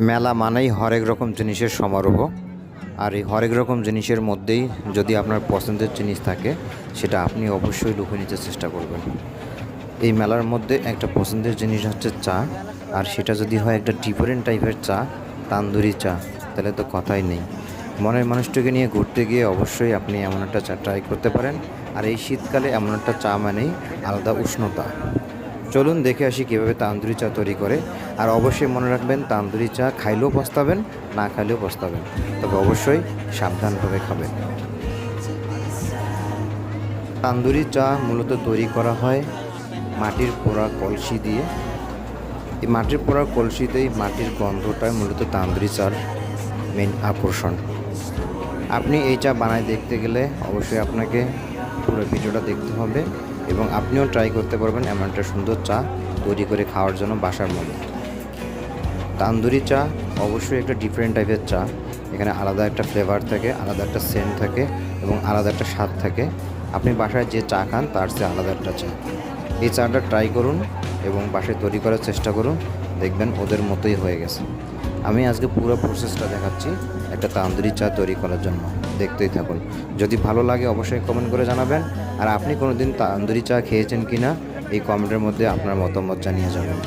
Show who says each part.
Speaker 1: মেলা মানেই হরেক রকম জিনিসের সমারোহ। আর এই হরেক রকম জিনিসের মধ্যেই যদি আপনার পছন্দের জিনিস থাকে, সেটা আপনি অবশ্যই লুকিয়ে নিতে চেষ্টা করবেন। এই মেলার মধ্যে একটা পছন্দের জিনিস হচ্ছে চা, আর সেটা যদি হয় একটা ডিফারেন্ট টাইপের চা, তান্দুরি চা, তাহলে তো কথাই নেই। মনের মানুষটাকে নিয়ে ঘুরতে গিয়ে অবশ্যই আপনি এমন একটা চা ট্রাই করতে পারেন। আর এই শীতকালে এমন একটা চা মানেই আলাদা উষ্ণতা। চলুন দেখে আসি কীভাবে তান্দুরি চা তৈরি করে। আর অবশ্যই মনে রাখবেন, তান্দুরি চা খাইলেও পস্তাবেন, না খাইলেও পস্তাবেন। তবে অবশ্যই সাবধানভাবে খাবেন। তান্দুরি চা মূলত তৈরি করা হয় মাটির পোড়া কলসি দিয়ে। এই মাটির পোড়া কলসিতেই মাটির গন্ধটাই মূলত তান্দুরি চার মেন আকর্ষণ। আপনি এই চা বানায় দেখতে গেলে অবশ্যই আপনাকে পুরো ভিডিওটা দেখতে হবে। এবং আপনিও ট্রাই করতে পারবেন এমন একটা সুন্দর চা তৈরি করে খাওয়ার জন্য বাসার মধ্যে। তান্দুরি চা অবশ্যই একটা ডিফারেন্ট টাইপের চা। এখানে আলাদা একটা ফ্লেভার থাকে, আলাদা একটা সেন্ট থাকে এবং আলাদা একটা স্বাদ থাকে। আপনি বাসায় যে চা খান, তার চেয়ে আলাদা একটা চা। এই চাটা ট্রাই করুন এবং বাসায় তৈরি করার চেষ্টা করুন, দেখবেন ওদের মতোই হয়ে গেছে। আমি আজকে পুরো প্রসেসটা দেখাচ্ছি, একটা তান্দুরি চা তৈরি করার জন্য। দেখতেই থাকুন। যদি ভালো লাগে অবশ্যই কমেন্ট করে জানাবেন। আর আপনি কোনোদিন তান্দুরি চা খেয়েছেন কি না এই কমেন্টের মধ্যে আপনার মতামত জানিয়ে যাবেন